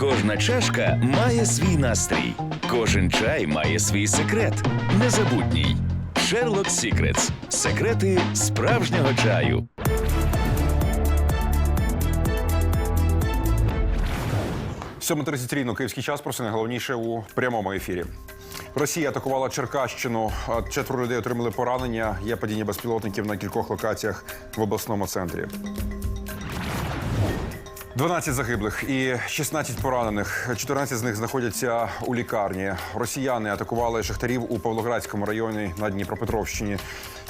Кожна чашка має свій настрій, кожен чай має свій секрет. Незабутній. Sherlock Secrets. Секрети справжнього чаю. Сьома 30 рівно київський час. Про найголовніше у прямому ефірі. Росія атакувала Черкащину. Четверо людей отримали поранення. Є падіння безпілотників на кількох локаціях в обласному центрі. 12 загиблих і 16 поранених. 14 з них знаходяться у лікарні. Росіяни атакували шахтарів у Павлоградському районі на Дніпропетровщині.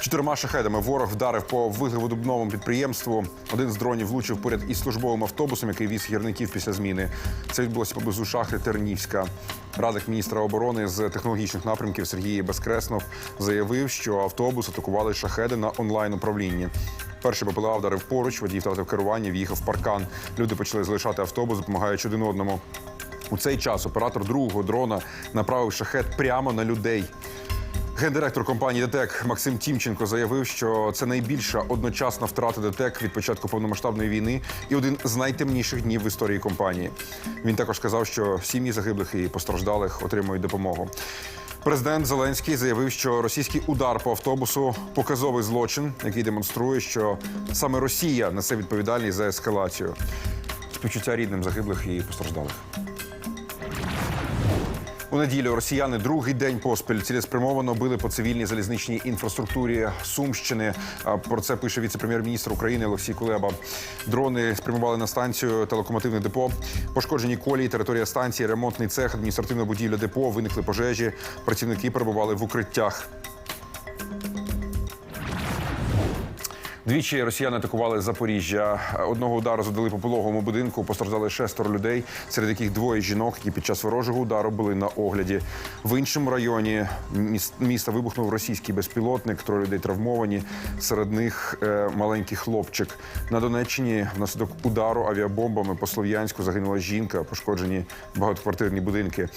Чотирма шахедами ворог вдарив по вуглеводобному підприємству. Один з дронів влучив поряд із службовим автобусом, який віз гірників після зміни. Це відбулося поблизу шахти Тернівська. Радник міністра оборони з технологічних напрямків Сергій Безкреснов заявив, що автобус атакували шахеди на онлайн управлінні. Перший БПЛА вдарив поруч, водій втратив керування, в'їхав в паркан. Люди почали залишати автобус, допомагаючи один одному. У цей час оператор другого дрона направив шахет прямо на людей. Гендиректор компанії ДТЕК Максим Тімченко заявив, що це найбільша одночасна втрата ДТЕК від початку повномасштабної війни і один з найтемніших днів в історії компанії. Він також сказав, що сім'ї загиблих і постраждалих отримують допомогу. Президент Зеленський заявив, що російський удар по автобусу показовий злочин, який демонструє, що саме Росія несе відповідальність за ескалацію. Співчуття рідним загиблих і постраждалих. У неділю росіяни другий день поспіль цілеспрямовано били по цивільній залізничній інфраструктурі Сумщини. Про це пише віце-прем'єр-міністр України Олексій Кулеба. Дрони спрямували на станцію та локомотивне депо. Пошкоджені колії, територія станції, ремонтний цех, адміністративна будівля депо. Виникли пожежі. Працівники перебували в укриттях. Двічі росіяни атакували Запоріжжя. Одного удару задали по пологовому будинку. Постраждали шестеро людей, серед яких двоє жінок, які під час ворожого удару були на огляді. В іншому районі міста вибухнув російський безпілотник. Троє людей травмовані. Серед них е, маленький хлопчик. На Донеччині внаслідок удару авіабомбами по Слов'янську загинула жінка, пошкоджені багатоквартирні будинки.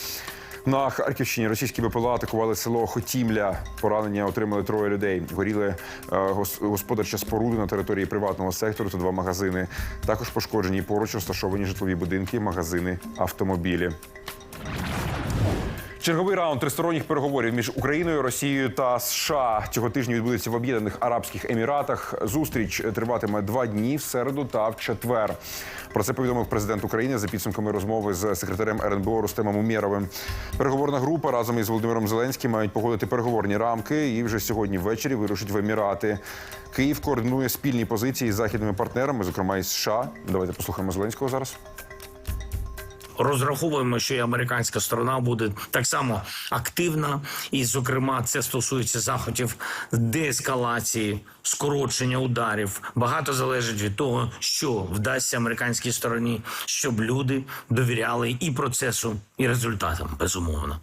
На Харківщині російські БПЛА атакували село Хотімля. Поранення отримали троє людей. Горіли е, господарча споруди на території приватного сектору та два магазини. Також пошкоджені поруч розташовані житлові будинки, магазини, автомобілі. Черговий раунд тристоронніх переговорів між Україною, Росією та США цього тижня відбудеться в Об'єднаних Арабських Еміратах. Зустріч триватиме два дні в середу та в четвер. Про це повідомив президент України за підсумками розмови з секретарем РНБО Рустемом Умєровим. Переговорна група разом із Володимиром Зеленським мають погодити переговорні рамки і вже сьогодні ввечері вирушить в Емірати. Київ координує спільні позиції з західними партнерами, зокрема із США. Давайте послухаємо Зеленського зараз. Розраховуємо, що і американська сторона буде так само активна, і, зокрема, це стосується заходів деескалації, скорочення ударів. Багато залежить від того, що вдасться американській стороні, щоб люди довіряли і процесу, і результатам, безумовно.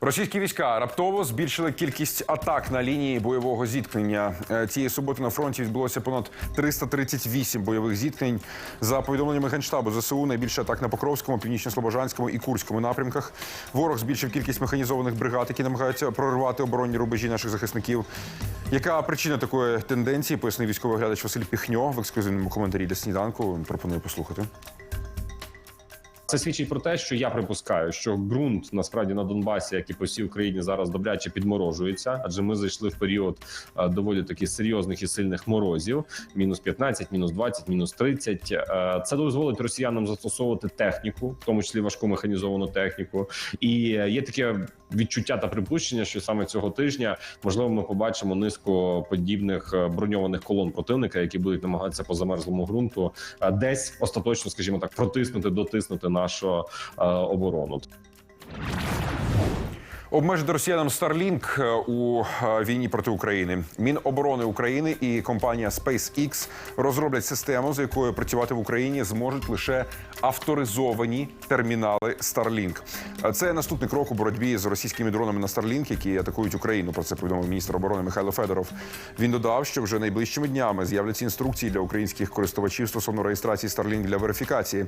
Російські війська раптово збільшили кількість атак на лінії бойового зіткнення. Е, Цієї суботи на фронті відбулося понад 338 бойових зіткнень. За повідомленнями генштабу ЗСУ найбільше атак на Покровському, північно-слобожанському і Курському напрямках. Ворог збільшив кількість механізованих бригад, які намагаються прорвати оборонні рубежі наших захисників. Яка причина такої тенденції? Пояснив військовий глядач Василь Піхньо в ексклюзивному коментарі для сніданку. Пропоную послухати. Це свідчить про те, що я припускаю, що ґрунт насправді на Донбасі, як і по всій Україні, зараз добряче підморожується, адже ми зайшли в період е, доволі таки серйозних і сильних морозів: мінус 15, мінус 20, мінус 30. Е, Це дозволить росіянам застосовувати техніку, в тому числі важку механізовану техніку. І є таке відчуття та припущення, що саме цього тижня можливо ми побачимо низку подібних е, броньованих колон противника, які будуть намагатися по замерзлому ґрунту десь остаточно, скажімо так, протиснути, дотиснути нашу е, оборону. Обмежити росіянам Starlink е, у е, війні проти України. Міноборони України і компанія SpaceX розроблять систему, з якою працювати в Україні зможуть лише авторизовані термінали Starlink. Е, Це наступний крок у боротьбі з російськими дронами на Starlink, які атакують Україну. Про це повідомив міністр оборони Михайло Федоров. Він додав, що вже найближчими днями з'являться інструкції для українських користувачів стосовно реєстрації Starlink для верифікації.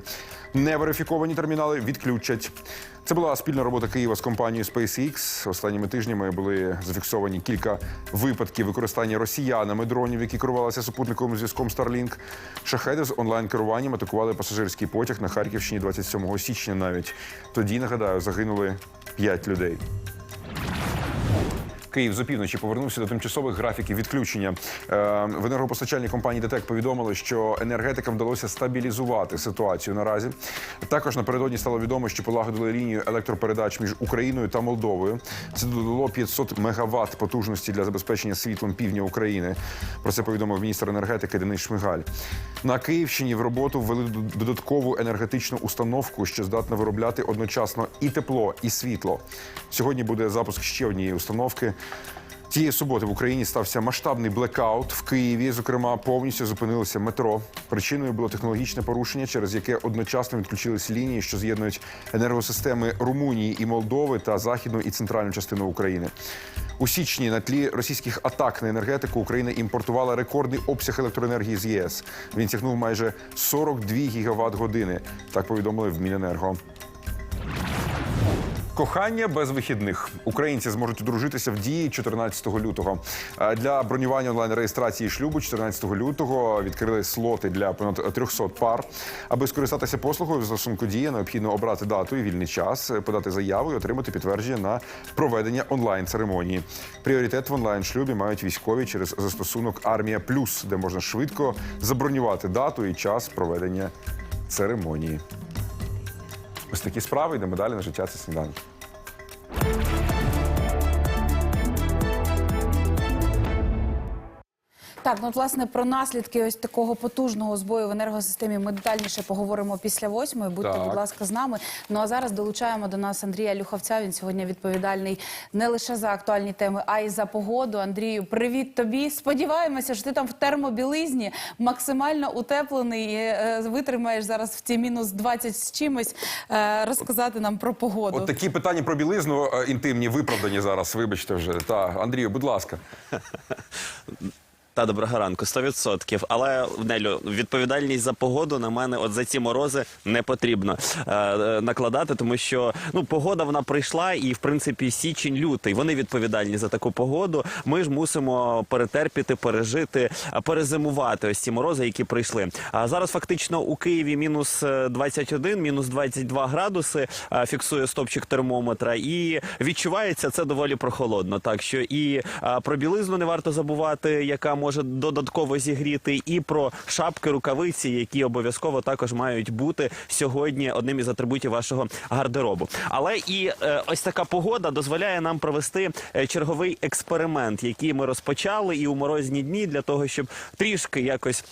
Неверифіковані термінали відключать. Це була спільна робота Києва з компанією SpaceX. Останніми тижнями були зафіксовані кілька випадків використання росіянами дронів, які керувалися супутниковим зв'язком Starlink. Шахеди з онлайн-керуванням атакували пасажирський потяг на Харківщині 27 січня. Навіть тоді нагадаю, загинули 5 людей. Київ з опівночі повернувся до тимчасових графіків відключення. Е, В енергопостачальній компанії ДТЕК повідомили, що енергетикам вдалося стабілізувати ситуацію наразі. Також напередодні стало відомо, що полагодили лінію електропередач між Україною та Молдовою. Це додало 500 мегаватт потужності для забезпечення світлом півдня України. Про це повідомив міністр енергетики Денис Шмигаль. На Київщині в роботу ввели додаткову енергетичну установку, що здатна виробляти одночасно і тепло, і світло. Сьогодні буде запуск ще однієї установки. Тієї суботи в Україні стався масштабний блекаут в Києві. Зокрема, повністю зупинилося метро. Причиною було технологічне порушення, через яке одночасно відключились лінії, що з'єднують енергосистеми Румунії і Молдови та західну і центральну частину України. У січні на тлі російських атак на енергетику Україна імпортувала рекордний обсяг електроенергії з ЄС. Він сягнув майже 42 гігават години. Так повідомили в Міненерго. Кохання без вихідних. Українці зможуть одружитися в дії 14 лютого. Е, Для бронювання онлайн-реєстрації шлюбу 14 лютого відкрили слоти для понад 300 пар. Аби скористатися послугою в застосунку дія, необхідно обрати дату і вільний час, е, подати заяву і отримати підтвердження на проведення онлайн-церемонії. Пріоритет в онлайн-шлюбі мають військові через застосунок Армія Плюс, де можна швидко забронювати дату і час проведення церемонії. Ось такі справи. Йдемо далі на життя. Це сніданок. Так, ну от, власне про наслідки ось такого потужного збою в енергосистемі ми детальніше поговоримо після восьмої. Будьте, Так. будь ласка, з нами. Ну а зараз долучаємо до нас Андрія Люховця. Він сьогодні відповідальний не лише за актуальні теми, а й за погоду. Андрію, привіт тобі. Сподіваємося, що ти там в термобілизні максимально утеплений і е, витримаєш зараз в ці мінус 20 з чимось е, розказати нам про погоду. От такі питання про білизну е, інтимні виправдані зараз. Вибачте вже. Та Андрію, будь ласка. Та доброго ранку, 100%. Але Нелю, відповідальність за погоду на мене, от за ці морози, не потрібно е, е, накладати, тому що ну погода вона прийшла, і в принципі січень, лютий вони відповідальні за таку погоду. Ми ж мусимо перетерпіти, пережити, перезимувати ось ці морози, які прийшли. А зараз фактично у Києві мінус е, 21, мінус 22 градуси е, фіксує стопчик термометра, і відчувається це доволі прохолодно. Так що і е, про білизну не варто забувати, яка може додатково зігріти, і про шапки, рукавиці, які обов'язково також мають бути сьогодні одним із атрибутів вашого гардеробу. Але і е, ось така погода дозволяє нам провести е, черговий експеримент, який ми розпочали і у морозні дні для того, щоб трішки якось.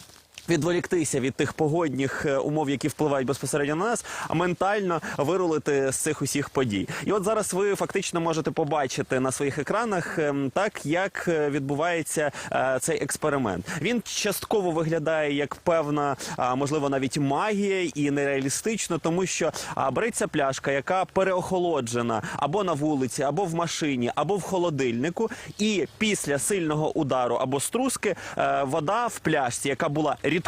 Відволіктися від тих погодних е, умов, які впливають безпосередньо на нас, а ментально вирулити з цих усіх подій. І от зараз ви фактично можете побачити на своїх екранах ем, так, як е, відбувається е, цей експеримент. Він частково виглядає як певна, можливо, навіть магія і нереалістично, тому що а, береться пляшка, яка переохолоджена або на вулиці, або в машині, або в холодильнику, і після сильного удару або струски вода в пляшці, яка була рідкою,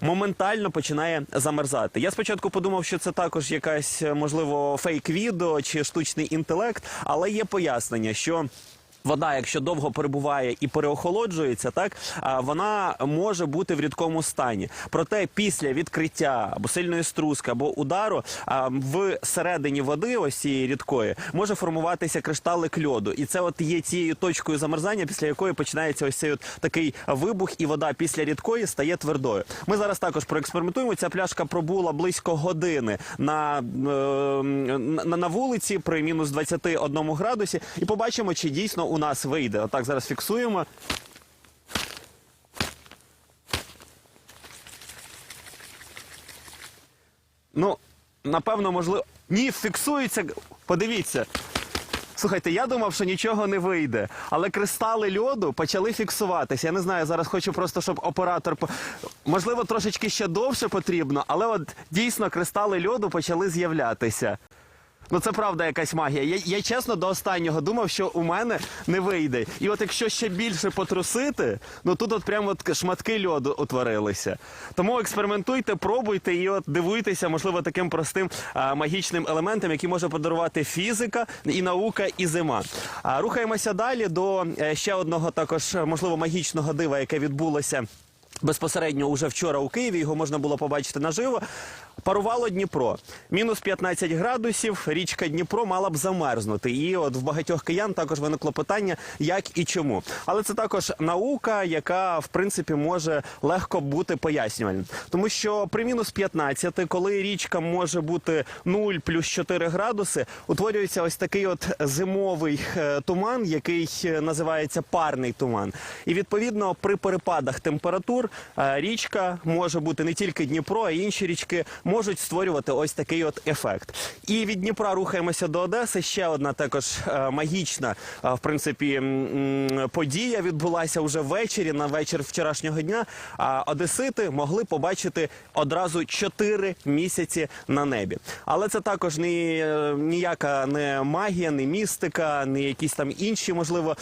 моментально починає замерзати. Я спочатку подумав, що це також якась можливо фейк-відео чи штучний інтелект, але є пояснення, що. Вода, якщо довго перебуває і переохолоджується, так вона може бути в рідкому стані. Проте після відкриття або сильної струски, або удару в середині води, ось цієї рідкої, може формуватися кришталик льоду, і це от є цією точкою замерзання, після якої починається ось цей от такий вибух, і вода після рідкої стає твердою. Ми зараз також проекспериментуємо. Ця пляшка пробула близько години на, е, на, на вулиці при мінус 21 градусі, і побачимо, чи дійсно у нас вийде. Отак зараз фіксуємо. Ну, напевно, можливо. Ні, фіксується. Подивіться. Слухайте, я думав, що нічого не вийде, але кристали льоду почали фіксуватися. Я не знаю, зараз хочу просто, щоб оператор можливо трошечки ще довше потрібно, але от дійсно кристали льоду почали з'являтися. Ну це правда якась магія. Я, я чесно до останнього думав, що у мене не вийде. І от якщо ще більше потрусити, ну тут от прямо от шматки льоду утворилися. Тому експериментуйте, пробуйте і от дивуйтеся, можливо, таким простим а, магічним елементом, який може подарувати фізика і наука, і зима. А рухаємося далі до е, ще одного також е, можливо магічного дива, яке відбулося. Безпосередньо уже вчора у Києві його можна було побачити наживо. Парувало Дніпро. Мінус 15 градусів. Річка Дніпро мала б замерзнути. І от в багатьох киян також виникло питання, як і чому. Але це також наука, яка в принципі може легко бути пояснювальним. Тому що при мінус 15, коли річка може бути 0 плюс 4 градуси, утворюється ось такий от зимовий е, туман, який е, називається парний туман. І відповідно при перепадах температур е, річка може бути не тільки Дніпро, а й інші річки можуть створювати ось такий от ефект. І від Дніпра рухаємося до Одеси. Ще одна також е, магічна, е, в принципі, подія відбулася вже ввечері, на вечір вчорашнього дня. Одесити могли побачити одразу 4 місяці на небі. Але це також не е, ніяка не магія, не містика, не якісь там інші, можливо,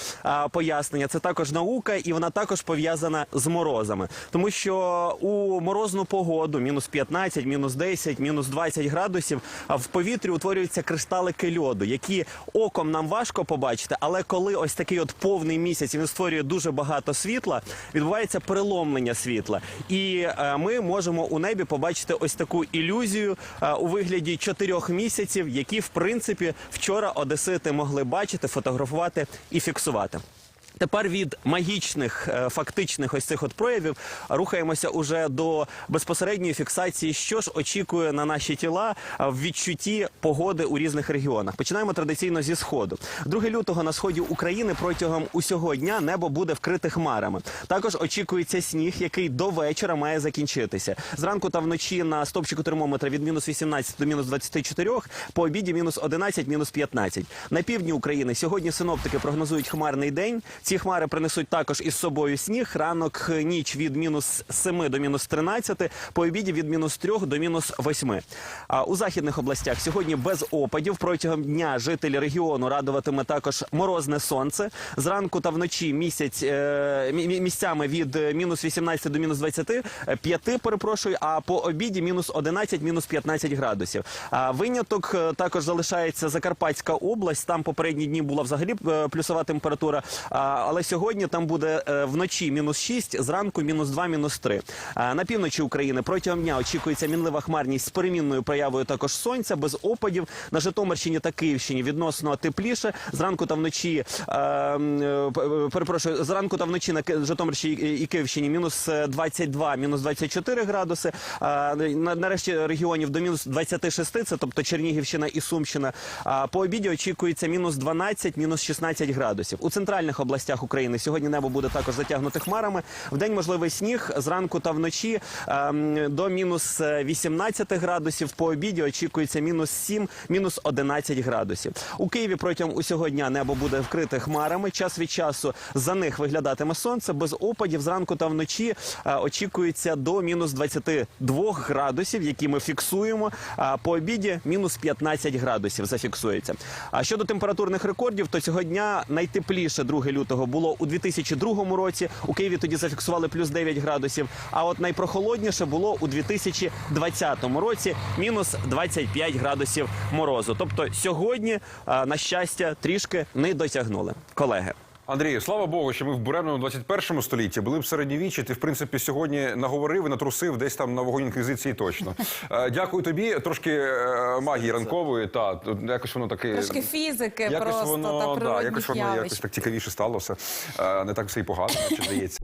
пояснення. Це також наука, і вона також пов'язана з морозами, тому що у морозну погоду, мінус 15, мінус 10, мінус 20 градусів, в повітрі утворюються кришталики льоду, які оком нам важко побачити, але коли ось такий от повний місяць він створює дуже багато світла, відбувається переломлення світла, і е, ми можемо у небі побачити ось таку ілюзію е, у вигляді чотирьох місяців, які в принципі вчора одесити могли бачити, фотографувати і фіксувати. Тепер від магічних е, фактичних ось цих от проявів рухаємося уже до безпосередньої фіксації, що ж очікує на наші тіла е, в відчутті погоди у різних регіонах. Починаємо традиційно зі сходу. 2 лютого на сході України протягом усього дня небо буде вкрите хмарами. Також очікується сніг, який до вечора має закінчитися. Зранку та вночі на стопчику термометра від мінус 18 до мінус 24, по обіді мінус 11, мінус 15. На півдні України сьогодні синоптики прогнозують хмарний день. Хмари принесуть також із собою сніг. Ранок, е, ніч від мінус 7 до мінус 13, по обіді від мінус 3 до мінус 8. А у західних областях сьогодні без опадів. Протягом дня жителі регіону радуватиме також морозне сонце. Зранку та вночі місяць е, мі- мі- місцями від е, мінус 18 до мінус 25, перепрошую, а по обіді мінус 11, мінус 15 градусів. А виняток е, також залишається Закарпатська область. Там попередні дні була взагалі е, плюсова температура. Але сьогодні там буде е, вночі мінус 6, зранку мінус 2, мінус 3. На півночі України протягом дня очікується мінлива хмарність з перемінною проявою також сонця, без опадів. На Житомирщині та Київщині відносно тепліше. Зранку та вночі е, е, е, перепрошую, зранку та вночі на Житомирщині і- Київщині мінус е, 22, мінус 24 градуси. Нарешті регіонів до мінус 26, це тобто Чернігівщина і Сумщина. По обіді очікується мінус 12, мінус 16 градусів. У центральних областях України сьогодні небо буде також затягнуте хмарами. В день можливий сніг зранку та вночі ем, до мінус е, 18 градусів. По обіді очікується мінус 7, мінус 11 градусів. У Києві протягом усього дня небо буде вкрите хмарами. Час від часу за них виглядатиме сонце без опадів. Зранку та вночі е, очікується до мінус 22 градусів, які ми фіксуємо. По обіді мінус 15 градусів зафіксується. А щодо температурних рекордів, то цього дня найтепліше 2 лютого було у 2002 році. У Києві тоді зафіксували плюс 9 градусів. А от найпрохолодніше було у 2020 році мінус 25 градусів морозу. Тобто сьогодні, на щастя, трішки не дотягнули. Колеги. Андрію, слава Богу, що ми в буремному 21 столітті були б середньовіччі. Ти в принципі сьогодні наговорив і натрусив десь там на вогонь інквізиції. Точно Е, дякую тобі. Трошки е, магії ранкової. Та якось воно таке Трошки фізики якось просто воно та да, якось воно явищ. якось так цікавіше стало все. Не так все і погано, чи здається.